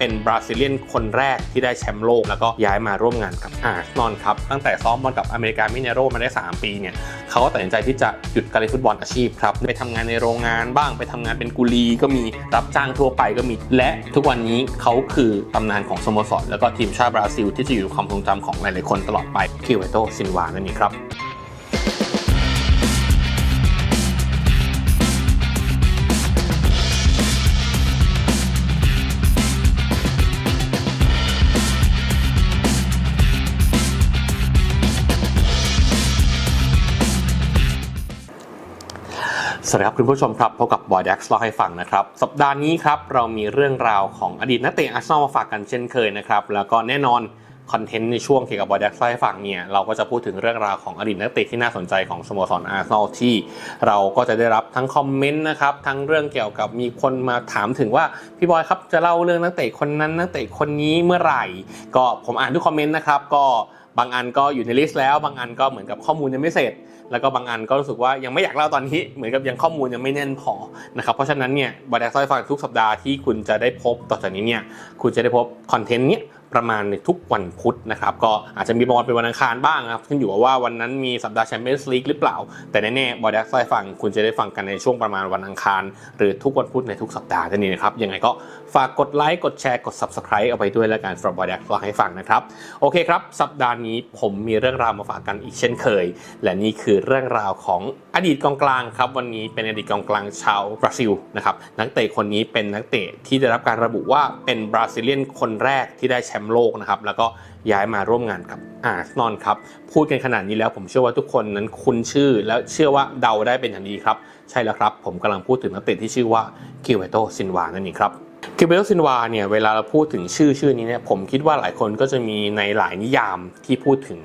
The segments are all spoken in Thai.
เป็นบราซิเลียนคนแรกที่ได้แชมป์โลก แล้วก็ย้ายมาร่วมงานกับอาร์เซนอลครับ ตั้งแต่ซ้อมบอลกับอเมริกามิเนโรมาได้ 3 ปีเนี่ยเขาก็ตัดสินใจที่จะหยุดการเล่นฟุตบอลอาชีพครับไปทำงานในโรงงานบ้างไปทำงานเป็นกุลีก็มีรับจ้างทั่วไปก็มี และทุกวันนี้เขาคือตำนานของสโมสรแล้วก็ทีมชาติบราซิล ที่จะอยู่ความทรงจำของหลายๆคนตลอดไปคิวเวโตซินวานั่นเองครับ สวัสดีครับคุณผู้ชมครับพบกับบอยด็กซ์เล่าให้ฟังนะครับ สัปดาห์นี้ครับเรามีเรื่องราวของอดีตนักเตะอาร์เซนอลมาฝากกันเช่นเคยนะครับแล้วก็แน่นอนคอนเทนต์ในช่วงเกี่ยวกับบอยด็กซ์เล่าให้ฟังเนี่ยเราก็จะพูดถึงเรื่องราวของอดีตนักเตะที่น่าสนใจของสโมสรอาร์เซนอลที่ เราก็จะได้รับทั้งคอมเมนต์นะครับทั้งเรื่องเกี่ยวกับมีคนมาถามถึงว่าพี่บอยครับจะเล่าเรื่องนักเตะคนนั้นนักเตะคนนี้เมื่อไหร่ ก็ผมอ่านทุกคอมเมนต์นะครับก็บางอันก็อยู่ในลิสต์แล้ว บางอันก็เหมือนกับข้อมูลยังไม่เสร็จ แล้วก็บางอันก็รู้สึกว่ายังไม่อยากเล่าตอนนี้ เหมือนกับยังข้อมูลยังไม่แน่นพอนะครับ เพราะฉะนั้นเนี่ยบอดแดกซอยฟังทุกสัปดาห์ที่คุณจะได้พบต่อจากนี้เนี่ยคุณจะได้พบคอนเทนต์เนี้ย ประมาณในทุกวันพุธนะครับก็อาจจะมีบอลเป็นวันอังคารบ้างครับขึ้นอยู่กับว่าวันนั้นมีสัปดาห์แชมเปี้ยนส์ลีกหรือเปล่า แต่แน่ๆบอดแดกซอยฟังคุณจะได้ฟังกันในช่วงประมาณวันอังคาร หรือทุกวันพุธในทุกสัปดาห์นั่นเองนะครับยังไงก็ฝากกดไลค์กดแชร์กด subscribe เอาไปด้วยแล้วกัน from b o d a c ฟังให้ฟังนะครับโอเคครับ สัปดาห์นี้ผมมีเรื่องราวมาฝากกันอีกเช่นเคย และนี่คือเรื่องราวของอดีตกองกลางครับวันนี้เป็นอดีตกองกลางชาวบราซิลนะครับนักเตะคนนี้เป็นนักเตะที่ได้รับการระบุว่าเป็นบราซิเลียนคนแรกที่ได้แชมป์โลกนะครับแล้วก็ย้ายมาร่วมงานกับอาร์เซนอลครับพูดกันขนาดนี้แล้วผมเชื่อว่าทุกคนนั้นคุ้นชื่อ แล้วเชื่อว่าเดาได้เป็นอย่างดีครับ ใช่แล้วครับ ผมกำลังพูดถึงนักเตะที่ชื่อว่ากิเวโตซินวานั่นเองครับกิเบลซินวาเนี่ยเวลาเราพูดถึงชื่อชื่อนี้เนี่ยผมคิดว่าหลายคนก็จะมีในหลายนิยามที่พูดถึง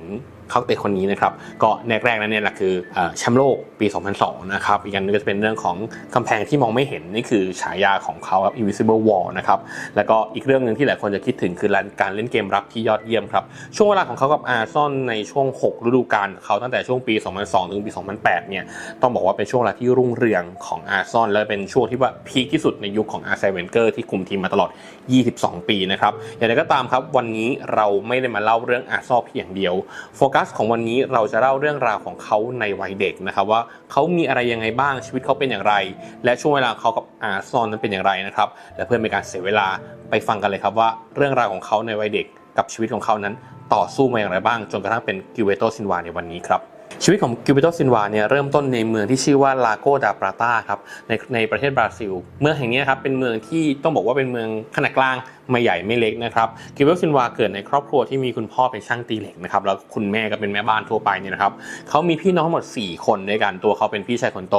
เขาเตะคนนี้นะครับก็แรกๆนั้นเนี่ยแหละคือแชมป์โลกปี 2002 นะครับอีกอันนึงก็จะเป็นเรื่องของกำแพงที่มองไม่เห็นนี่คือฉายาของเขาครับ Invisible Wall นะครับแล้วก็อีกเรื่องหนึ่งที่หลายคนจะคิดถึงคือการเล่นเกมรับที่ยอดเยี่ยมครับช่วงเวลาของเขากับอาร์ซอนในช่วง 6 ฤดูกาลเขาตั้งแต่ช่วงปี 2002 ถึงปี 2008 เนี่ยต้องบอกว่าเป็นช่วงเวลาที่รุ่งเรืองของอาร์ซอนและเป็นช่วงที่ว่าพีคที่สุดในยุคของอาร์เซเวนเกอร์ที่คุมทีมมาตลอด 22 ปีนะครับอย่างไรก็ตามครับวันนี้เราไม่ได้มาเล่าเรื่องอาร์ซอลเพียงเดียวโฟกัสของวันนี้เราจะเล่าเรื่องราวของเขาในวัยเด็กนะครับว่าเขามีอะไรยังไงบ้างชีวิตเขาเป็นอย่างไร และช่วงเวลาเขากับอาร์ซอลนั้นเป็นอย่างไรนะครับและเพื่อเป็นการเสียเวลาไปฟังกันเลยครับว่าเรื่องราวของเขาในวัยเด็กกับชีวิตของเขานั้นต่อสู้มาอย่างไรบ้าง จนกระทั่งเป็นกิเวโตซินวาในวันนี้ครับชีวิตของกิวเบโตซินวาเนี่ยเริ่มต้นในเมืองที่ชื่อว่าลาโกดาปราตาครับในในประเทศบราซิล เมืองแห่งนี้ครับเป็นเมืองที่ต้องบอกว่าเป็นเมืองขนาดกลาง ไม่ใหญ่ไม่เล็กนะครับกิเบโตซินวาเกิดในครอบครัวที่มีคุณพ่อเป็นช่างตีเหล็กนะครับแล้วคุณแม่ก็เป็นแม่บ้านทั่วไปเนี่ยนะครับเขามีพี่น้องหมด 4 คนด้วยกันตัวเขาเป็นพี่ชายคนโต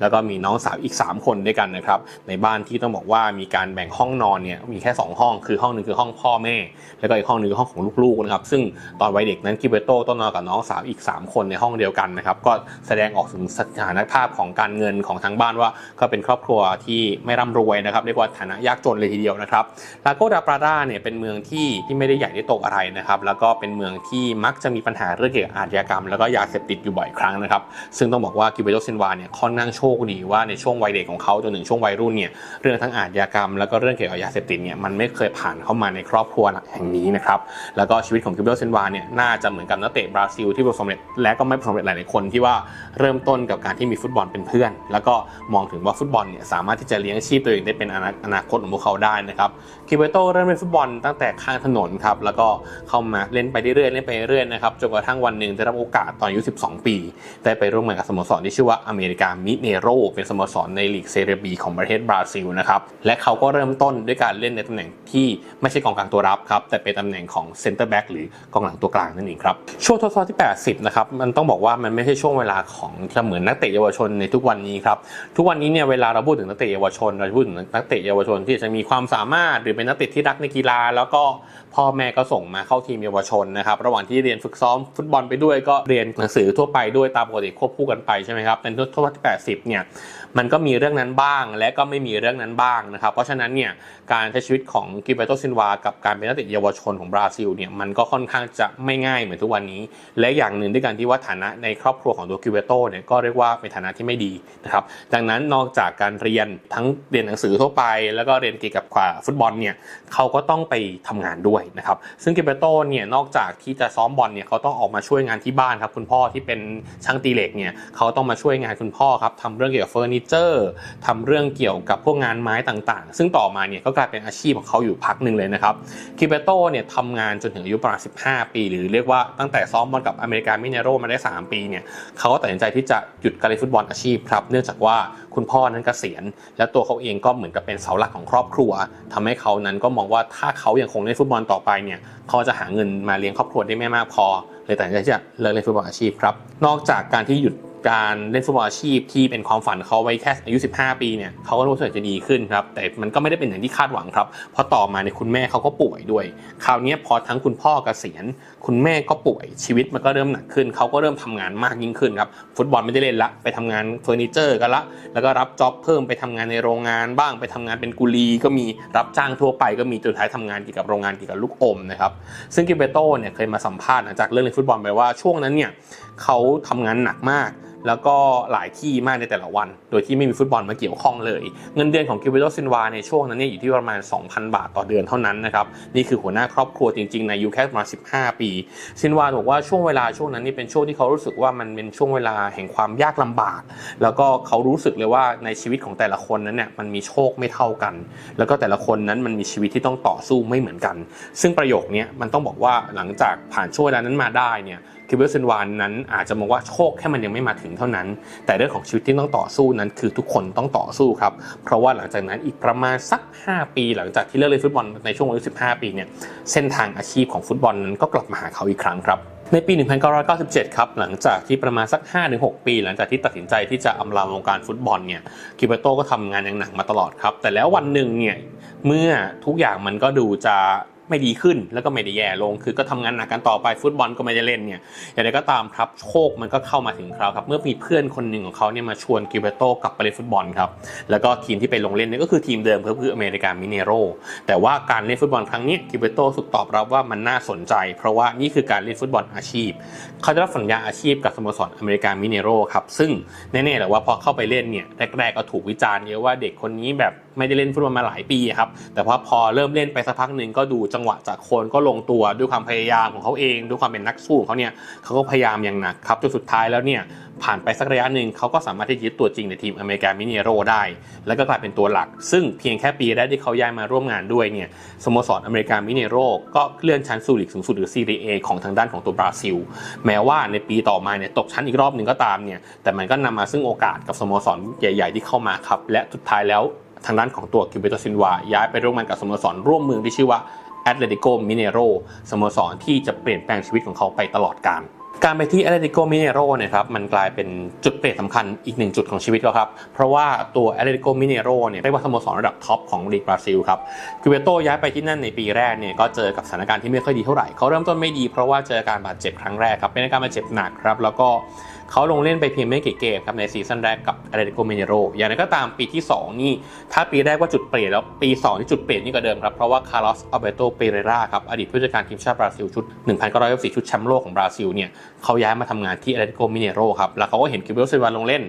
แล้วก็มีน้องสาวอีก 3 คนด้วยกันนะครับในบ้านที่ต้องบอกว่ามีการแบ่งห้องนอนเนี่ยมีแค่ 2 ห้อง คือห้องหนึงคือห้องพ่อแม่ แล้วก็อีกห้องหนึงคือห้องของลูกๆนะครับซึ่งตอนวัยเด็กนั้นกิเบโตต้องนอนกับน้องสาวอีก 3 คนในห้องเดียวกันนะครับก็แสดงออกถึงสถานภาพของการเงินของทางบ้านว่า ก็เป็นครอบครัวที่ไม่ร่ำรวยนะครับเรียกว่าฐานะยากจนเลยทีเดียวนะครับลาโกโดาปราดาเนี่ยเป็นเมืองที่ที่ไม่ได้ใหญ่ได้โตอะไรนะครับ แล้วก็เป็นเมืองที่มักจะมีปัญหาเรื่องเกี่ยวกับอาชญากรรม แล้วก็ยาเสพติดอยู่บ่อยครั้งนะครับ ซึ่งต้องบอกว่ากิเบโตซินวาเนี่ยค่อนข้างโชคดีว่าในช่วงวัยเด็กของเขาจนถึงช่วงวัยรุ่นเนี่ยเรื่องทั้งอาชญากรรม แล้วก็เรื่องเกี่ยวกับยาเสพติดเนี่ยมันไม่เคยผ่านเข้ามาในครอบครัวแห่งนี้นะครับ แล้วก็ชีวิตของกิเบโตซินวาเนี่ยน่าจะเหมือนกับนักเตะบราซิลที่ประสบเร็จและก็ไม่ประสบเร็จหลาย ๆ คนที่ว่าเริ่มต้นกับการที่มีฟุตบอลเป็นเพื่อน แล้วก็มองถึงว่าฟุตบอลเนี่ยสามารถที่จะเลี้ยงชีพตัวเองได้เป็นอนาคตของพวกเขาได้นะครับคิเบโตเริ่มเล่นฟุตบอลตั้งแต่ข้างถนนครับแล้วก็เข้ามาเล่นไปเรื่อยๆเล่นไปเรื่อยๆนะครับจนกระทั่งวันหนึ่งได้รับโอกาสตอนอายุ 12 ปี ได้ไปร่วมงานกับสโมสรที่ชื่อว่าอเมริกามิเนโรเป็นสโมสรในลีกเซเรียบีของประเทศบราซิลนะครับและเขาก็เริ่มต้นด้วยการเล่นในตำแหน่งที่ไม่ใช่กองกลางตัวรับครับแต่เป็นตำแหน่งของเซนเตอร์แบ็กหรือกองหลังตัวกลางนั่นเองครับช่วงทศวรรษที่ 80 นะครับมันต้องบอกว่ามันไม่ใช่ช่วงเวลาของเหมือนนักเตะเยาวชนในทุกวันนี้ครับทุกวันนี้เนี่ยเวลาเราพูดถึงนักเตะเยาวชนเราพูดถึงนักเตะเยาวชนที่จะมีความสามารถหรือเป็นนักเตะที่รักในกีฬา แล้วก็พ่อแม่ก็ส่งมาเข้าทีมเยาวชนนะครับ ระหว่างที่เรียนฝึกซ้อมฟุตบอลไปด้วยก็เรียนหนังสือทั่วไปด้วยตามปกติควบคู่กันไปใช่ไหมครับในทศวรรษที่ 80 เนี่ย มันก็มีเรื่องนั้นบ้าง และก็ไม่มีเรื่องนั้นบ้างนะครับ เพราะฉะนั้นเนี่ยการใช้ชีวิตของกิเบโตซินวา กับการเป็นนักเตะเยาวชนของบราซิลเนี่ยมันก็ค่อนข้างจะไม่ง่ายเหมือนทุกวันนี้ และอย่างหนึ่งด้วยการที่ว่าฐานะในครอบครัวของตัวกิเบโตเนี่ยก็เรียกว่าเป็นฐานะที่ไม่ดีนะครับดังนั้นนอกจากการเรียนทั้งเรียนหนังสือทั่วไป แล้วก็เรียนเกี่ยวกับข่าฟุตบอลเนี่ยเขาก็ต้องไปทำงานด้วยนะครับซึ่งกิเบโตเนี่ยนอกจากที่จะซ้อมบอลเนี่ยเขาต้องออกมาช่วยงานที่บ้านครับคุณพ่อที่เป็นช่างตีเหล็กเนี่ยเขาต้องมาช่วยงานคุณพ่อครับทำเรื่องเกี่ยวกับเฟอร์นิเจอร์ทำเรื่องเกี่ยวกับพวกงานไม้ต่างๆ ซึ่งต่อมาเนี่ยก็กลายเป็นอาชีพของเขาอยู่พักหนึ่งเลยนะครับกิเบโตเนี่ยทำงานจนถึงอายุประมาณ 15 ปี หรือเรียกว่าตั้งแต่ซ้อมบอลกับอเมริกามิเนโรมาได้ 3 ปีเนี่ยเขาก็ตัดสินใจที่จะหยุดการเล่นฟุตบอลอาชีพครับ เนื่องจากว่าคุณพ่อนั้นเกษียณ และตัวเขาเองก็เหมือนกับเป็นเสาหลักของครอบครัวทำให้เขานั้นก็มองว่าถ้าเขายังคงเล่นฟุตบอลต่อไปเนี่ยเขาจะหาเงินมาเลี้ยงครอบครัวได้ไม่มากพอเลยตัดสินใจที่จะเลิกเล่นฟุตบอลอาชีพครับนอกจากการที่หยุด การเล่นฟุตบอลอาชีพที่เป็นความฝันเขาไว้แค่อายุ 15 ปีเนี่ยเขาก็รู้สึกจะดีขึ้นครับแต่มันก็ไม่ได้เป็นอย่างที่คาดหวังครับเพราะต่อมาเนี่ยคุณแม่เขาก็ป่วยด้วย คราวนี้พอทั้งคุณพ่อเกษียณ คุณแม่ก็ป่วยชีวิตมันก็เริ่มหนักขึ้นเขาก็เริ่มทำงานมากยิ่งขึ้นครับฟุตบอลไม่ได้เล่นละไปทำงานเฟอร์นิเจอร์กันละแล้วก็รับจ็อบเพิ่มไปทำงานในโรงงานบ้างไปทำงานเป็นกุลีก็มีรับจ้างทั่วไปก็มีจนสุดท้ายทำงานเกี่ยวกับโรงงานเกี่ยวกับลูกอมนะครับซึ่งกิเบโต้เนี่ยเคยมาสัมภาษณ์หลังจากเรื่องเล่นฟุตบอลไปว่าช่วงนั้นเนี่ยเขาทำงานหนักมาก แล้วก็หลายที่มากในแต่ละวัน โดยที่ไม่มีฟุตบอลมาเกี่ยวข้องเลย เงินเดือนของกิเบโตซินวาในช่วงนั้นเนี่ยอยู่ที่ประมาณ 2,000 บาทต่อเดือนเท่านั้นนะครับนี่คือหัวหน้าครอบครัวจริงๆในายุแค่ประมา 15 ปี ซินวาบอกว่าช่วงเวลาช่วงนั้นนี่เป็นช่วงที่เขารู้สึกว่ามันเป็นช่วงเวลาแห่งความยากลำบาก แล้วก็เขารู้สึกเลยว่าในชีวิตของแต่ละคนนั้นเนี่ยมันมีโชคไม่เท่ากัน แล้วก็แต่ละคนนั้นมันมีชีวิตที่ต้องต่อสู้ไม่เหมือนกัน ซึ่งประโยคนี้มันต้องบอกว่าหลังจากผ่านช่วงเวลานั้นมาได้เนี่ย คิเบลเซนวานนั้นอาจจะมองว่าโชคแค่มันยังไม่มาถึงเท่านั้น แต่เรื่องของชีวิตที่ต้องต่อสู้นั้น คือทุกคนต้องต่อสู้ครับ เพราะว่าหลังจากนั้นอีกประมาณสัก 5 ปี หลังจากที่เลิกเล่นฟุตบอลในช่วงอายุ 15 ปีเนี่ยเส้นทางอาชีพของฟุตบอลนั้นก็กลับมาหาเขาอีกครั้งครับในปี 1997 ครับ หลังจากที่ประมาณสัก 5-6 ปี หลังจากที่ตัดสินใจที่จะอำลาวงการฟุตบอลเนี่ย คิเบโตก็ทำงานอย่างหนักมาตลอดครับ แต่แล้ววันหนึ่งเนี่ย เมื่อทุกอย่างมันก็ดูจะ ไม่ดีขึ้นแล้วก็ไม่ได้แย่ลง คือก็ทำงานหนักกันต่อไปฟุตบอลก็ไม่ได้เล่นเนี่ยอย่างไรก็ตามครับโชคมันก็เข้ามาถึงเขาครับ เมื่อมีเพื่อนคนหนึ่งของเขาเนี่ยมาชวนกิเบโตกลับไปเล่นฟุตบอลครับ แล้วก็ทีมที่ไปลงเล่นเนี่ยก็คือทีมเดิมก็คืออเมริกามิเนโรแต่ว่าการเล่นฟุตบอลครั้งนี้กิเบโตสุดตอบรับว่ามันน่าสนใจ เพราะว่านี่คือการเล่นฟุตบอลอาชีพ เขาได้รับสัญญาอาชีพกับสโมสรอเมริกามิเนโรครับซึ่งแน่ๆแหละว่าพอเข้าไปเล่นเนี่ยแรกๆก็ถูกวิจารณ์เยอะว่าเด็กคนนี้แบบ ไม่ได้เล่นฟุตบอลมาหลายปีครับ แต่พอพอเริ่มเล่นไปสักพักหนึ่งก็ดูจังหวะจากโคนก็ลงตัวด้วยความพยายามของเขาเองด้วยความเป็นนักสู้ของเขาเนี่ยเขาก็พยายามอย่างหนักครับจนสุดท้ายแล้วเนี่ยผ่านไปสักระยะหนึ่งเขาก็สามารถที่จะยึดตัวจริงในทีมอเมริกามิเนโรได้ แล้วก็กลายเป็นตัวหลัก ซึ่งเพียงแค่ปีแรกที่เขาย้ายมาร่วมงานด้วยเนี่ยสโมสรอเมริกามิเนโรก็เลื่อนชั้นสู่ลีกสูงสุดหรือซีรีเอของทางด้านของตัวบราซิล แม้ว่าในปีต่อมาเนี่ยตกชั้นอีกรอบหนึ่งก็ตามเนี่ยแต่มันก็นำมาซึ่งโอกาสกับสโมสรใหญ่ ๆ ที่เข้ามาครับและสุดท้ายแล้ว ทางด้านของตัวกิเบโตซินวา ย้ายไปร่วมงานกับสโมสรร่วมเมืองที่ชื่อว่าแอตเลติโกมิเนโรสโมสรที่จะเปลี่ยนแปลงชีวิตของเขาไปตลอดกาลการไปที่แอตเลติโกมิเนโรเนี่ยครับมันกลายเป็นจุดเปลี่ยนสำคัญอีกหนึ่งจุดของชีวิตเขาครับ เพราะว่าตัวแอตเลติโกมิเนโรเนี่ยเรียกว่าสโมสรระดับท็อปของลีกบราซิลครับกิเวโตย้ายไปที่นั่นในปีแรกเนี่ยก็เจอกับสถานการณ์ที่ไม่ค่อยดีเท่าไหร่เขาเริ่มต้นไม่ดีเพราะว่าเจอการบาดเจ็บครั้งแรกครับเป็นการบาดเจ็บหนักครับแล้วก็ เขาลงเล่นไปเพียงไม่กี่เกมครับในซีซั่นแรกกับอตเลติโกเมเนโรอย่างไรก็ตามปีที่ 2 นี่ ถ้าปีแรกว่าจุดเปลี่ยนแล้วปี 2 ที่จุดเปลี่ยนนี่ก็เดิมครับ เพราะว่าคาร์ลอสอัลเบโตเปเรราครับอดีตผู้จัดการทีมชาติบราซิลชุด 1994 ชุดแชมป์โลกของบราซิลเนี่ยเขาย้ายมาทำงานที่อตเลติโกเมเนโรครับแล้วเขาก็เห็นกิเบโตซิลวาลงเล่น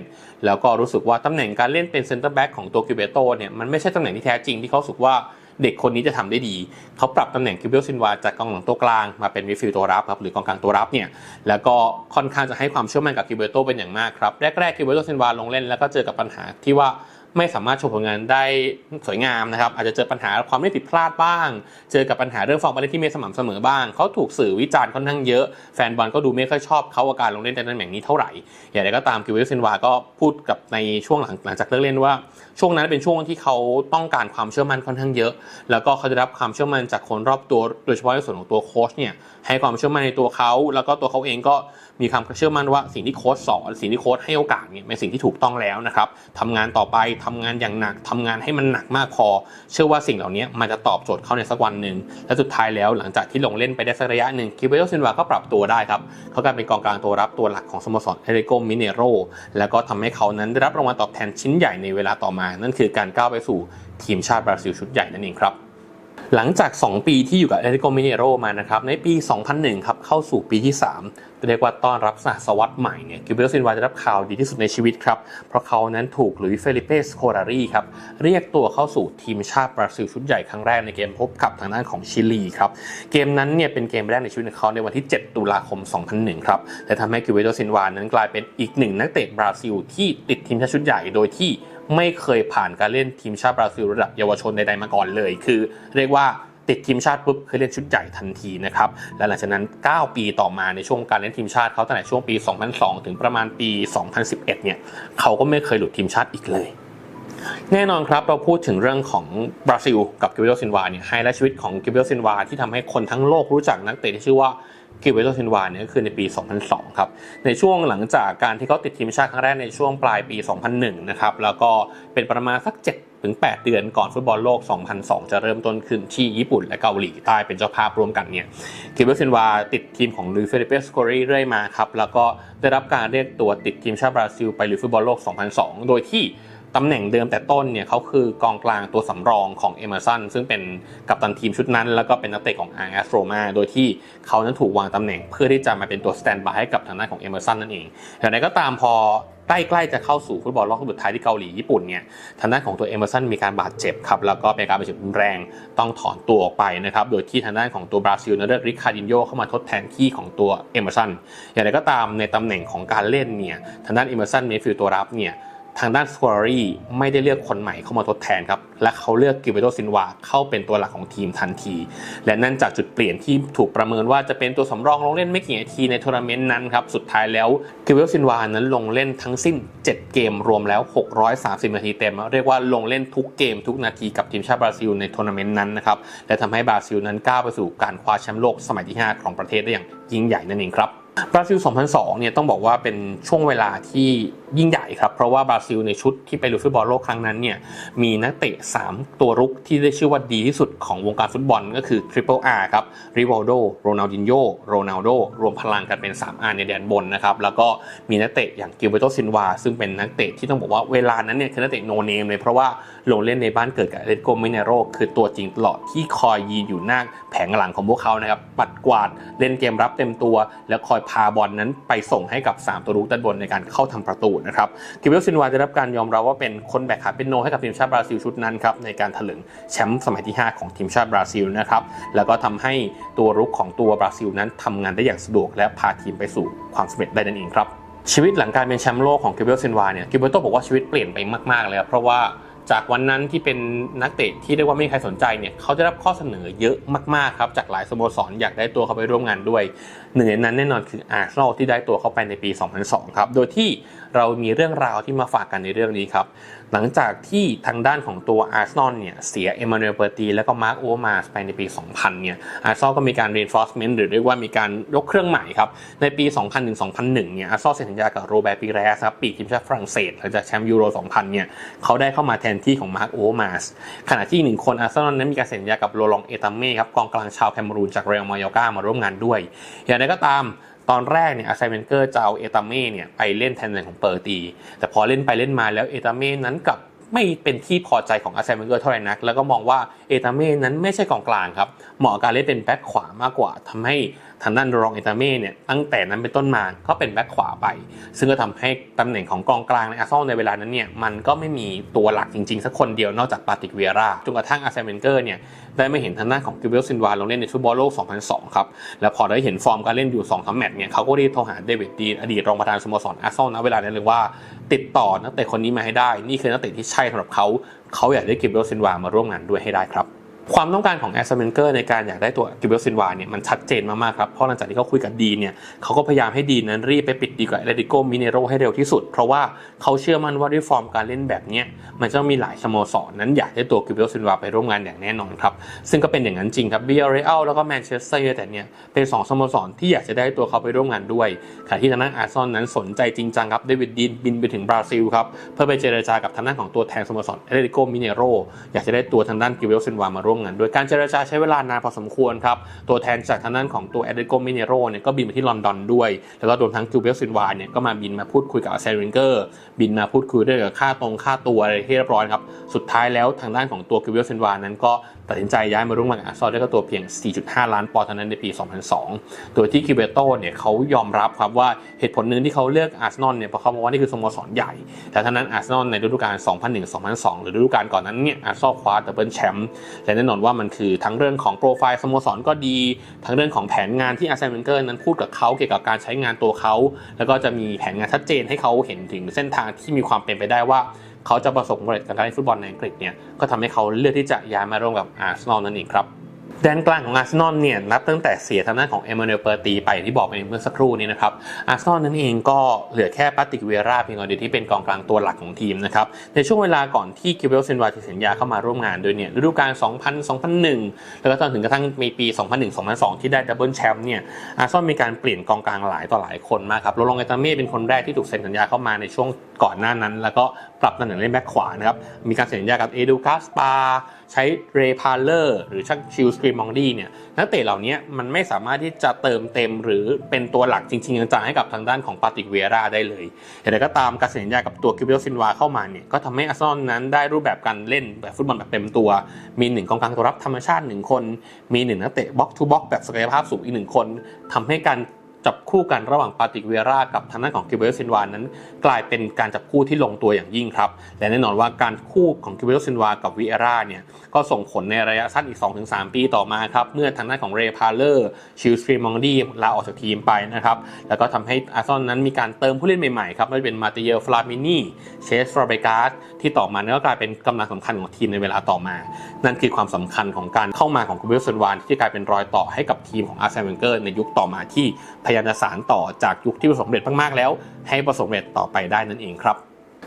แล้วก็รู้สึกว่าตำแหน่งการเล่นเป็นเซนเตอร์แบ็กของตัวกิเบโตเนี่ยมันไม่ใช่ตำแหน่งที่แท้จริงที่เขาสึกว่า เด็กคนนี้จะทำได้ดี เขาปรับตำแหน่งคิวเบลซินวาจากกองหลังตัวกลางมาเป็นมิดฟิลด์ตัวรับครับหรือกองกลางตัวรับเนี่ยแล้วก็ค่อนข้างจะให้ความเชื่อมั่นกับกิเบโตเป็นอย่างมากครับแรกๆกิเบโตซินวาลงเล่นแล้วก็เจอกับปัญหาที่ว่าไม่สามารถโชว์ผลงานได้สวยงามนะครับ อาจจะเจอปัญหาความไม่ผิดพลาดบ้าง เจอกับปัญหาเรื่องฟอร์มการเล่นที่ไม่สม่ำเสมอบ้าง เขาถูกสื่อวิจารณ์ค่อนข้างเยอะ แฟนบอลก็ดูไม่ค่อยชอบเขาอาการลงเล่นในตำแหน่งนี้เท่าไหร่ อย่างไรก็ตามกิเวลซินวาก็พูดกับในช่วงหลังหลังจากเลิกเล่นว่า ช่วงนั้นเป็นช่วงที่เขาต้องการความเชื่อมั่นค่อนข้างเยอะ แล้วก็เขาจะรับความเชื่อมั่นจากคนรอบตัว โดยเฉพาะในส่วนของตัวโค้ชเนี่ยให้ความเชื่อมั่นในตัวเขา แล้วก็ตัวเขาเองก็มีความเชื่อมั่นว่าสิ่งที่โค้ชสอน สิ่งที่โค้ชให้โอกาสเนี่ยเป็นสิ่งที่ถูกต้องแล้วนะครับทำงานต่อไปทำงานอย่างหนักทำงานให้มันหนักมากพอ เชื่อว่าสิ่งเหล่านี้มันจะตอบโจทย์เขาในสักวันหนึ่งและสุดท้ายแล้วหลังจากที่ลงเล่นไปได้สักระยะหนึ่งกิเบโตซินวาก็ปรับตัวได้ครับเขากลายเป็นกองกลางตัวรับตัวหลักของสโมสรเอริโกมิเนโรแล้วก็ทำให้เขานั้นได้รับรางวัลตอบแทนชิ้นใหญ่ในเวลาต่อมานั่นคือการก้าวไปสู่ทีมชาติบราซิลชุดใหญ่นั่นเองครับ หลังจาก 2 ปีที่อยู่กับเอริโกมิเนโรมานะครับ ในปี 2001 ครับเข้าสู่ปีที่ 3 เรียกว่าต้อนรับศตวรรษใหม่เนี่ยกิเบโตซินวาจะรับข่าวดีที่สุดในชีวิตครับ เพราะเขานั้นถูกหลุยเฟลิเปสโครารีครับเรียกตัวเข้าสู่ทีมชาติบราซิลชุดใหญ่ครั้งแรกในเกมพบกับทางด้านของชิลีครับเกมนั้นเนี่ยเป็นเกมแรกในชีวิตของเขาในวันที่ 7 ตุลาคม 2001 ครับและทำให้กิเบโตซินวานั้นกลายเป็นอีกหนึ่งนักเตะบราซิลที่ติดทีมชาติชุดใหญ่โดยที่ ไม่เคยผ่านการเล่นทีมชาติบราซิลระดับเยาวชนใดๆมาก่อนเลย คือ เรียกว่าติดทีมชาติปุ๊บเคยเล่นชุดใหญ่ทันทีนะครับ และหลังจากนั้น 9 ปีต่อมาในช่วงการเล่นทีมชาติเขาตั้งแต่ช่วงปี 2002 ถึงประมาณปี 2011 เนี่ยเขาก็ไม่เคยหลุดทีมชาติอีกเลย แน่นอนครับเราพูดถึงเรื่องของบราซิล กับกิเบโตซินวาเนี่ยไฮไลท์ชีวิตของกิเบโตซินวาที่ทำให้คนทั้งโลกรู้จักนักเตะที่ชื่อว่า กิเบโตซินวาเนี่ยก็คือในปี 2002 ครับ ในช่วงหลังจากการที่เขาติดทีมชาติครั้งแรกในช่วงปลายปี 2001 นะครับ แล้วก็เป็นประมาณสัก 7 ถึง 8 เดือนก่อนฟุตบอลโลก 2002 จะเริ่มต้นขึ้นที่ญี่ปุ่นและเกาหลีใต้เป็นเจ้าภาพร่วมกันเนี่ยกิเบโตซินวาติดทีมของลุยเฟลิเปสโกรีเรื่อยมาครับ แล้วก็ได้รับการเรียกตัวติดทีมชาติบราซิลไปลุยฟุตบอลโลก 2002 โดยที่ ตำแหน่งเดิมแต่ต้นเนี่ยเขาคือกองกลางตัวสำรองของเอเมอร์สันซึ่งเป็นกัปตันทีมชุดนั้น แล้วก็เป็นนักเตะของ r อ s โรมาโดยที่เขานั้นถูกวางตำแหน่งเพื่อที่จะมาเป็นตัวสแตนบายให้กับทางด้านของเอเมอร์สันนั่นเองอย่างไรก็ตามพอใกล้ๆจะเข้าสู่ฟุตบอลรอบสุดท้ายที่เกาหลีญี่ปุ่นเนี่ยทางด้านของตัวเอเมอร์สันมีการบาดเจ็บครับแล้วก็เป็นการบาดเจ็บรุนแรงต้องถอนตัวออกไปนะครับโดยที่ทางด้านของตัวบราซิลนั้นเลือกริคาร์ดินโยเข้ามาทดแทนที่ของตัวเอเมอร์สันอย่างไรก็ตามในตำแหน่งของการเล่นเนี่ยทางด้านเอเมอร์สันมีฟิลตัวรับเนี่ย ทางด้านสควอรี่ไม่ได้เลือกคนใหม่เข้ามาทดแทนครับ และเขาเลือกกิเบโตซินวาเข้าเป็นตัวหลักของทีมทันที และนั่นจากจุดเปลี่ยนที่ถูกประเมินว่าจะเป็นตัวสำรองลงเล่นไม่กี่นาทีในทัวร์นาเมนต์นั้นครับ สุดท้ายแล้วกิเบโตซินวานั้นลงเล่นทั้งสิ้น 7 เกมรวมแล้ว 630 นาทีเต็ม เรียกว่าลงเล่นทุกเกมทุกนาทีกับทีมชาติบราซิลในทัวร์นาเมนต์นั้นนะครับ และทำให้บราซิลนั้นก้าวไปสู่การคว้าแชมป์โลกสมัยที่ 5 ของประเทศได้อย่างยิ่งใหญ่นั่นเองครับ บราซิล 2002 เนี่ยต้องบอกว่าเป็นช่วงเวลาที่ ยิ่งใหญ่ครับ เพราะว่าบราซิลในชุดที่ไปลุยฟุตบอลโลกครั้งนั้นเนี่ยมีนักเตะ 3 ตัวรุกที่ได้ชื่อว่าดีที่สุดของวงการฟุตบอลก็คือ Triple R ครับริว a ลโดโรนัลดินโยโรนัลโดรวมพลังกันเป็น 3 R ในแดนบนนะครับแล้วก็มีนักเตะอย่างกิลเบโตซินวาซึ่งเป็นนักเตะที่ต้องบอกว่าเวลานั้นเนี่ยคือนักเตะโนเนมเลยเพราะว่าลงเล่นในบ้านเกิดกับเลตโกมิเนโรคือตัวจริงตลอดที่คอยยืนอยู่หน้าแผงหลังของพวกเขานะครับปัดกวาดเล่นเกมรับเต็มตัว แล้วคอยพาบอลนั้นไปส่งให้กับ 3 ตัวรุกด้านบนในการเข้าทำประตูนะครับกิเบโตซินวาได้รับการยอมรับว่าเป็นคนแบกขาเป็นโนให้กับทีมชาติบราซิลชุดนั้นครับในการถลึงแชมป์สมัยที่ 5 ของทีมชาติบราซิลนะครับแล้วก็ทำให้ตัวรุกของตัวบราซิลนั้นทำงานได้อย่างสะดวก และพาทีมไปสู่ความสำเร็จได้นั่นเองครับชีวิตหลังการเป็นแชมป์โลกของกิเบลซินวาเนี่ยกิเบลโตบอกว่าชีวิตเปลี่ยนไปมากๆเลยครับเพราะว่าจากวันนั้นที่เป็นนักเตะที่เรียกว่าไม่มีใครสนใจเนี่ยเขาได้รับข้อเสนอเยอะมากๆครับจากหลายสโมสรอยากได้ตัวเขาไปร่วมงานด้วย หนึ่งในนั้นแน่นอนคืออาร์เซนอลที่ได้ตัวเขาไปในปี 2002 ครับ โดยที่ เรามีเรื่องราวที่มาฝากกันในเรื่องนี้ครับ หลังจากที่ทางด้านของตัวอาร์เซนอลเนี่ยเสียเอมานูเอลเปอร์ตีแล้วก็มาร์คโอมาสไปในปี 2000 เนี่ยอาร์เซนอลก็มีการ reinforcement หรือเรียกว่ามีการยกเครื่องใหม่ครับ ในปี 2000-2001 เนี่ยอาร์เซนอลเซ็นสัญญากับโรเบร์ตปีแรสครับปีกทีมชาติฝรั่งเศสหลังจากแชมป์ยูโร 2000 เนี่ยเขาได้เข้ามาแทนที่ของมาร์คโอมาสขณะที่หนึ่งคนอาร์เซนอลนั้นมีการเซ็นสัญญากับโรลองเอตาเม่ครับกองกลางชาวแคเมรูนจากเรอัลมายอร์กามาร่วมงานด้วย อย่างไรก็ตาม ตอนแรกเนี่ยอาร์เซนเวนเกอร์จะเอาเอตาเม่เนี่ยไปเล่นแทนแหน่งของเปอร์ตี แต่พอเล่นไปเล่นมาแล้วเอตาเม่นั้นกับไม่เป็นที่พอใจของอาร์เซนเวนเกอร์เท่าไหร่นัก แล้วก็มองว่าเอตาเม่นั้นไม่ใช่กองกลางครับ เหมาะกับการเล่นเป็นแบ็คขวามากกว่าทำให้ ทางด้านรองเอตาเม่เนี่ยตั้งแต่นั้นเป็นต้นมาก็เป็นแบ็คขวาไป ซึ่งก็ทำให้ตำแหน่งของกองกลางในอาร์เซนอลในเวลานั้นเนี่ยมันก็ไม่มีตัวหลักจริงๆ สักคนเดียวนอกจากปาติกเวียร่าจนกระทั่งอาร์เซนเวนเกอร์เนี่ยได้ไม่เห็นทางด้านของกิเบลซินวาลงเล่นในฟุตบอลโลก 2002 ครับแล้วพอได้เห็นฟอร์มการเล่นอยู่2-3แมตช์เนี่ยเขาก็รีบโทรหาเดวิดดีอดีตรองประธานสโมสรอาร์เซนอลณเวลานั้นเลยว่าติดต่อนักเตะคนนี้มาให้ได้ นี่คือนักเตะที่ใช่สำหรับเขาเขาอยากได้กิเบลซินวามาร่วมงานด้วยให้ได้ครับ ความต้องการของแอสเซนเกอร์ในการอยากได้ตัวกิเบลซินวาเนี่ยมันชัดเจนมากๆครับ เพราะหลังจากที่เขาคุยกับดีเนี่ยเขาก็พยายามให้ดีนั้นรีบไปปิดดีกับเอเลติโกมิเนโรให้เร็วที่สุด เพราะว่าเขาเชื่อมั่นว่าด้วยฟอร์มการเล่นแบบนี้มันจะต้องมีหลายสโมสรนั้นอยากได้ตัวกิเบลซินวาไปร่วมงานอย่างแน่นอนครับ ซึ่งก็เป็นอย่างนั้นจริงครับเบียร์เรอัลแล้วก็แมนเชสเตอร์ยูไนเต็ดเนี่ยเป็นสองสโมสรที่อยากจะได้ตัวเขาไปร่วมงานด้วยขณะที่ทางด้านอาร์ซอลนั้นสนใจจริงจังครับเดวิดดีนบินไปถึงบราซิลครับเพื่อไปเจรจากับทางด้านของตัวแทนสโมสรเอเลติโกมิเนโรอยากจะได้ตัวทางด้านกิเบลซินวามาร่วมงานด้วยการเจรจาใช้เวลานานพอสมควรครับ ตัวแทนจากทางด้านของตัวเอเดโกมิเนโรเนี่ยก็บินมาที่ลอนดอนด้วย แล้วก็รวมทั้งกิวเบลซินวานเนี่ยก็มาบินมาพูดคุยกับอาเซริงเกอร์บินมาพูดคุยเรื่องค่าตรงค่าตัวอะไรที่เรียบร้อยครับ สุดท้ายแล้วทางด้านของตัวกิวเบลซินวานนั้นก็ตัดสินใจย้ายมาร่วมงานกับอาร์เซนอลได้ก็ตัวเพียง 4.5 ล้านปอนด์เท่านั้นในปี 2002 โดยที่กิเบโตเนี่ยเขายอมรับครับว่าเหตุผลหนึ่งที่เขาเลือกอาร์เซนอลเนี่ยเพราะเขามองว่านี่คือสโมสรใหญ่ แต่ทั้งนั้นอาร์เซนอลในฤดูกาล 2001-2002 หรือฤดูกาลก่อนนั้นเนี่ยอาร์เซนอลคว้าดับเบิลแชมป์และแน่น่นอนว่ามันคือทั้งเรื่องของโปรไฟล์สโมสรก็ดี ทั้งเรื่องของแผนงานที่อาร์เซนเวนเกอร์นั้นพูดกับเขาเกี่ยวกับการใช้งานตัวเขา แล้วก็จะมีแผนงานชัดเจนให้เขาเห็นถึงเส้นทางที่มีความเป็นไปได้ว่าเขาจะประสบความสำเร็จกับการเล่นฟุตบอลในอังกฤษเนี่ยก็ทำให้เขาเลือกที่จะย้ายมาร่วมกับอาร์เซนอลนั่นเองครับ แดนกลางของอาร์เซนอลเนี่ยนับตั้งแต่เสียทางด้านของเอเมเนลเปอร์ตีไปที่บอกไปเมื่อสักครู่นี้นะครับอาร์เซนอลนั้นเองก็เหลือแค่ปาติกเวราเพียงคนเดียวที่เป็นกองกลางตัวหลักของทีมนะครับในช่วงเวลาก่อนที่กิเบลเซนวาจะสัญญาเข้ามาร่วมงานโดยเนี่ยฤดูกาล 2000 2001 แล้วก็จนถึงกระทั่งมีปี 2001 2002 ที่ได้ดับเบิลแชมป์เนี่ยอาร์เซนอลมีการเปลี่ยนกองกลางหลายต่อหลายคนมากครับโรลองเอตาเม่เป็นคนแรกที่ถูกเซ็นสัญญาเข้ามาในช่วงก่อนหน้านั้น แล้วก็ปรับตำแหน่งเล่นแบ็คขวานะครับมีการเซ็นสัญญากับเอดูกาสปา ใช้เรพาเลอร์หรือชักชิลสตรีมองดี้เนี่ยนักเตะเหล่านี้มันไม่สามารถที่จะเติมเต็มหรือเป็นตัวหลักจริงๆจังๆให้กับทางด้านของปาติกเวียราได้เลยแต่ใดก็ตามการเซ็นสัญญากับตัวกิเบลซินวาเข้ามาเนี่ยก็ทำให้อาร์เซนอลนั้นได้รูปแบบการเล่นแบบฟุตบอลแบบเต็มตัว มีหนึ่งกองกลางตัวรับธรรมชาติหนึ่งคน มีหนึ่งนักเตะบ็อกทูบ็อกแบบศักยภาพสูงอีกหนึ่งคนทำให้การ จับคู่กันระหว่างปาติกเวรากับทางด้านของกิเบลซินวานั้น กลายเป็นการจับคู่ที่ลงตัวอย่างยิ่งครับและแน่นอนว่าการคู่ของกิเบลซินวากับวิเอราเนี่ยก็ส่งผลในระยะสั้นอีก 2-3 ปีต่อมาครับเมื่อทางด้านของเรพาเลอร์ชิลสตรีมองดีลาออกจากทีมไปนะครับแล้วก็ทำให้อาร์ซอลนั้นมีการเติมผู้เล่นใหม่ๆครับไม่ว่าเป็นมาติเอลฟลามินีเชสฟราเบกาสที่ต่อมาก็กลายเป็นกำลังสำคัญของทีมในเวลาต่อมา นั่นคือความสำคัญของการเข้ามาของกิเบลซินวาที่จะกลายเป็นรอยต่อให้กับทีมของอาร์เซนอลเกอร์ในยุคต่อมาที่พยยามจะสานต่อจากยุคที่ประสบความสำเร็จมากๆแล้ว ให้ประสบความสำเร็จต่อไปได้นั่นเองครับ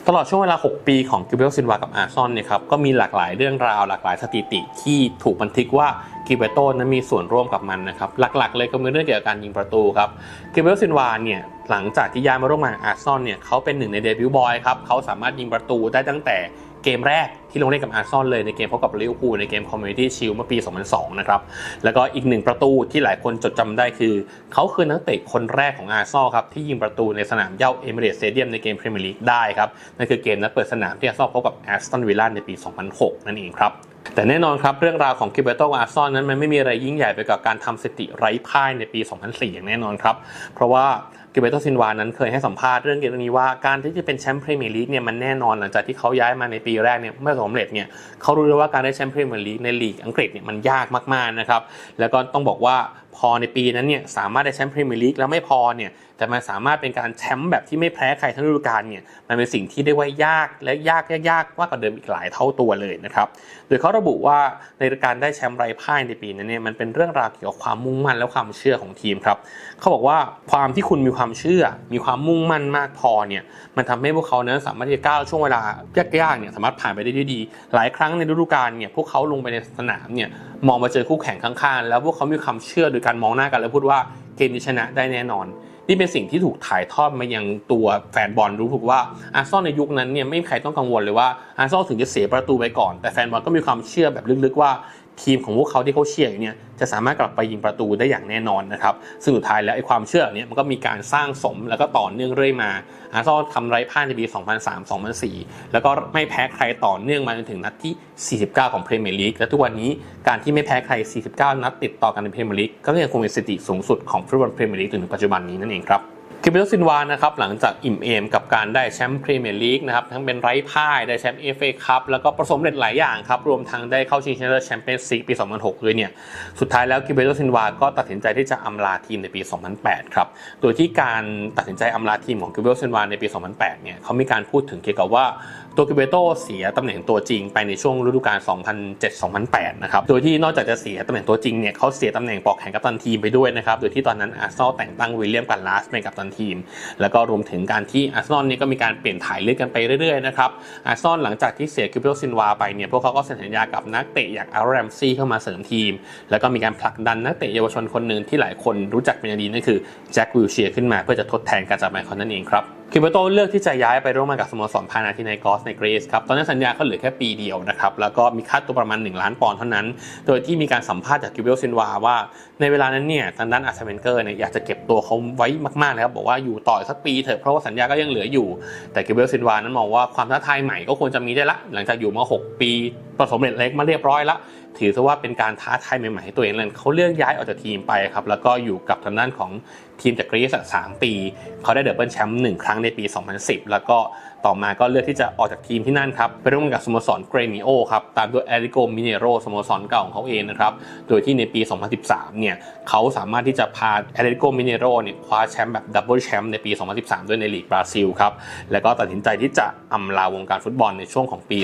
ตลอดช่วงเวลา 6 ปีของกิเบลซินวากับอาร์ซอนเนี่ยครับก็มีหลากหลายเรื่องราวหลากหลายสถิติที่ถูกบันทึกว่ากิเบโตนั้นมีส่วนร่วมกับมันนะครับหลักๆ เลยก็มีเรื่องเกี่ยวกับการยิงประตูครับกิเบลซินวาเนี่ยหลังจากที่ย้ายมาร่วมงานอาร์ซอนเนี่ยเขาเป็นหนึ่งในเดบิวต์บอยครับเขาสามารถยิงประตูได้ตั้งแต่ กมแรกที่ลงเล่นกับอาร์ซอนเลยในเกมพบกับลิเวอร์พูลในเกมคอมมูนิตี้ชิลเมื่อปี 2002 นะครับ แล้วก็อีกหนึ่งประตูที่หลายคนจดจำได้คือ เขาคือนักเตะคนแรกของอาร์ซอลครับ ที่ยิงประตูในสนามเย้าเอมิเรตสเตเดียมในเกมพรีเมียร์ลีกได้ครับ นั่นคือเกมนัดเปิดสนามที่อาร์ซอลพบกับแอสตันวิลล่าในปี 2006 นั่นเองครับแต่แน่นอนครับ เรื่องราวของกิเบโตอาร์ซอนนั้นมันไม่มีอะไรยิ่งใหญ่ไปกับการทำสถิติไร้พ่ายในปี 2004 อย่างแน่นอนครับ เพราะว่า เบโตซินวานั้นเคยให้สัมภาษณ์เรื่องเกี่ยวกับนี้ว่าการที่จะเป็นแชมป์พรีเมียร์ลีกเนี่ยมันแน่นอนหลังจากที่เขาย้ายมาในปีแรกเนี่ยไม่สำเร็จเนี่ยเขารู้เลยว่าการได้แชมป์พรีเมียร์ลีกในลีกอังกฤษเนี่ยมันยากมากๆนะครับแล้วก็ต้องบอกว่า พอในปีนั้นเนี่ยสามารถได้แชมป์พรีเมียร์ลีกแล้วไม่พอเนี่ยแต่มันสามารถเป็นการแชมป์แบบที่ไม่แพ้ใครทั้งฤดูกาลเนี่ยมันเป็นสิ่งที่ได้ว่ายากและยากยากๆมากกว่าเดิมอีกหลายเท่าตัวเลยนะครับโดยเขาระบุว่าในการได้แชมป์ไร้พ่ายในปีนั้นเนี่ยมันเป็นเรื่องราวเกี่ยวกับความมุ่งมั่นและความเชื่อของทีมครับเขาบอกว่าความที่คุณมีความเชื่อ มีความมุ่งมั่นมากพอเนี่ยมันทำให้พวกเขานั้นสามารถที่จะก้าวช่วงเวลายากๆเนี่ยสามารถผ่านไปได้ด้วยดี หลายครั้งในฤดูกาลเนี่ยพวกเขาลงไปในสนามเนี่ยมองมาเจอคู่แข่งข้างๆ แล้วพวกเขามีความเชื่อโดยการมองหน้ากันแล้วพูดว่าเกมนี้ชนะได้แน่นอน นี่เป็นสิ่งที่ถูกถ่ายทอดมายังตัวแฟนบอลรู้ถูกว่าอาร์ซอลในยุคนั้นเนี่ยไม่มีใครต้องกังวลเลยว่าอาร์ซอลถึงจะเสียประตูไปก่อน แต่แฟนบอลก็มีความเชื่อแบบลึกๆว่า ทีมของพวกเขาที่เขาเชียร์อยู่เนี่ยจะสามารถกลับไปยิงประตูได้อย่างแน่นอนนะครับซึ่งสุดท้ายแล้วไอ้ความเชื่อเนี้มันก็มีการสร้างสมแล้วก็ต่อเนื่องเรื่อยมาอาร์เซนอลทำไร้พ่ายในปี 2003-2004 แล้วก็ไม่แพ้ใครต่อเนื่องมาจนถึงนัดที่ 49 ของพรีเมียร์ลีกและทุกวันนี้การที่ไม่แพ้ใคร 49 นัดติดต่อกันในพรีเมียร์ลีกก็ยังคงเป็นสถิติสูงสุดของฟุตบอลพรีเมียร์ลีกจนถึงปัจจุบันนี้นั่นเองครับ คิมเบลซินวานะครับหลังจากอิ่มเอมกับการได้แชมป์พรีเมียร์ลีกนะครับทั้งเป็นไร้พ่ายได้แชมป์เอฟเอคัพแล้วก็ประสบความเร็จหลายอย่างครับรวมทั้งได้เข้าชิงชนะเลิศแชมเปี้ยนส์ลีกปี 2006ด้วยเนี่ยสุดท้ายแล้วคิมเบลซินวาก็ตัดสินใจที่จะอำลาทีมในปี 2008 ครับโดยที่การตัดสินใจอำลาทีมของคิมเบลซินวาในปี 2008 เนี่ยเขามีการพูดถึงเกี่ยวกับว่า ตัวกิเบโตเสียตำแหน่งตัวจริงไปในช่วงฤดูกาล 2007-2008 นะครับ โดยที่นอกจากจะเสียตำแหน่งตัวจริงเนี่ยเขาเสียตำแหน่งปอกแขนกัปตันทีมไปด้วยนะครับ โดยที่ตอนนั้นอาร์เซนอลแต่งตั้งวิลเลียมกันลาสเป็นกัปตันทีม แล้วก็รวมถึงการที่อาร์เซนอลเนี่ยก็มีการเปลี่ยนถ่ายเลือดกันไปเรื่อยๆนะครับอาร์เซนอลหลังจากที่เสียกิเบโตซินวาไปเนี่ยพวกเขาก็เซ็นสัญญากับนักเตะอย่างอารแรมซี่เข้ามาเสริมทีม แล้วก็มีการผลักดันนักเตะเยาวชนคนหนึ่งที่หลายคนรู้จักเป็นอย่างดีนั่นคือแจ็ควิลเชียขึ้นมาเพื่อจะทดแทนการจากไมคอนนั่นเองครับ คิวเบโตเลือกที่จะย้ายไปร่วมงานกับสโมสรพานาธิไนกอสในกรีซครับ ตอนนั้นสัญญาเขาเหลือแค่ปีเดียวนะครับ แล้วก็มีค่าตัวประมาณ 1 ล้านปอนด์เท่านั้น โดยที่มีการสัมภาษณ์จากกิวเบลซินวาว่า ในเวลานั้นเนี่ยทางด้านอาร์เซนเกอร์เนี่ยอยากจะเก็บตัวเขาไว้มากๆเลยครับบอกว่าอยู่ต่อสักปีเถอะเพราะว่าสัญญาก็ยังเหลืออยู่ แต่กิวเบลซินวานั้นมองว่าความท้าทายใหม่ก็ควรจะมีได้ละ หลังจากอยู่มา 6 ปีประสบความเร็จเล็กมาเรียบร้อยละ ถือซะว่าเป็นการท้าทายใหม่ๆให้ตัวเองเลยเขาเลือกย้ายออกจากทีมไปครับแล้วก็อยู่กับทางด้านของทีมจากกรีซสามปี เขาได้เดับเบิลแชมป์หนึ่งครั้งในปี 2010 แล้วก็ ต่อมาก็เลือกที่จะออกจากทีมที่นั่นครับไปร่วมกับสโมสรเกรมิโอครับตามด้วยเอริโกมิเนโรสโมสรเก่าของเขาเองนะครับโดยที่ในปี 2013 เนี่ยเขาสามารถที่จะพาเอริโกมิเนโรเนี่ยคว้าแชมป์แบบดับเบิลแชมป์ในปี 2013 ด้วยในลีกบราซิลครับแล้วก็ตัดสินใจที่จะอำลาวงการฟุตบอลในช่วงของปี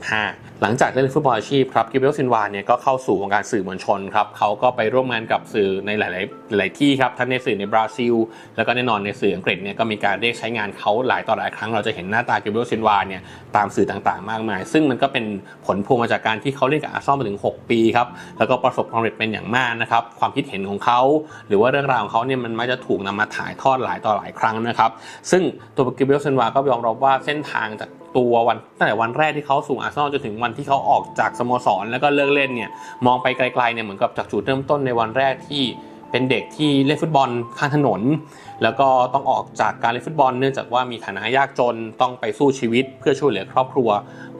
2015 หลังจากเล่นฟุตบอลอาชีพครับกิเบลซินวานเนี่ยก็เข้าสู่วงการสื่อมวลชนครับเขาก็ไปร่วมงานกับสื่อในหลายๆหลายที่ครับทั้งในสื่อในบราซิล แล้วก็แน่นอนในสื่ออังกฤษเนี่ยก็มีการเรียกใช้งานเขาหลายต่อหลายครั้งเราจะเห็นหน้าตาเกเบลซินวาเนี่ยตามสื่อต่างๆ มากมาย ซึ่งมันก็เป็นผลพวงมาจากการที่เขาเล่นกับอาร์เซนอลมาถึง 6 ปีครับแล้วก็ประสบความสำเร็จเป็นอย่างมากนะครับความคิดเห็นของเขา หรือว่าเรื่องราวของเขาเนี่ยมันมักจะถูกนำมาถ่ายทอดหลายต่อหลายครั้งนะครับซึ่งตัวเกเบลซินวาก็ยอมรับว่าเส้นทางจากตัววันตั้งแต่วันแรกที่เขาสู่อาร์เซนอลจนถึงวันที่เขาออกจากสโมสรแล้วก็เลิกเล่นเนี่ยมองไปไกลๆเนี่ยเหมือนกับจากจุดเริ่มต้นในวันแรกที่ เป็นเด็กที่เล่นฟุตบอลข้างถนน แล้วก็ต้องออกจากการเล่นฟุตบอล เนื่องจากว่ามีฐานะยากจนต้องไปสู้ชีวิต เพื่อช่วยเหลือครอบครัว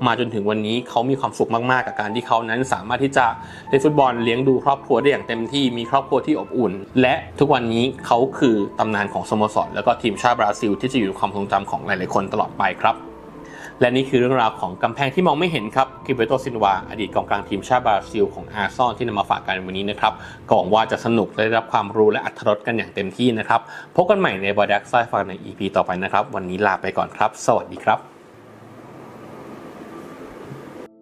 มาจนถึงวันนี้เขามีความสุขมากๆ กับการที่เขานั้นสามารถที่จะเล่นฟุตบอลเลี้ยงดูครอบครัวได้อย่างเต็มที่มีครอบครัวที่อบอุ่น และทุกวันนี้เขาคือตำนานของสโมสรแล้วก็ทีมชาติบราซิล ที่จะอยู่ความทรงจำของหลายๆคนตลอดไปครับ และนี่คือเรื่องราวของกำแพงที่มองไม่เห็นครับกิเบโตซินวา อดีตกองกลางทีมชาติบราซิลของอาร์ซอนที่นำมาฝากกันวันนี้นะครับก็หวังว่าจะสนุกและได้รับความรู้และอัธรสกันอย่างเต็มที่นะครับ พบกันใหม่ในบอดักไซฟังใน EP ต่อไปนะครับ วันนี้ลาไปก่อนครับ สวัสดีครับ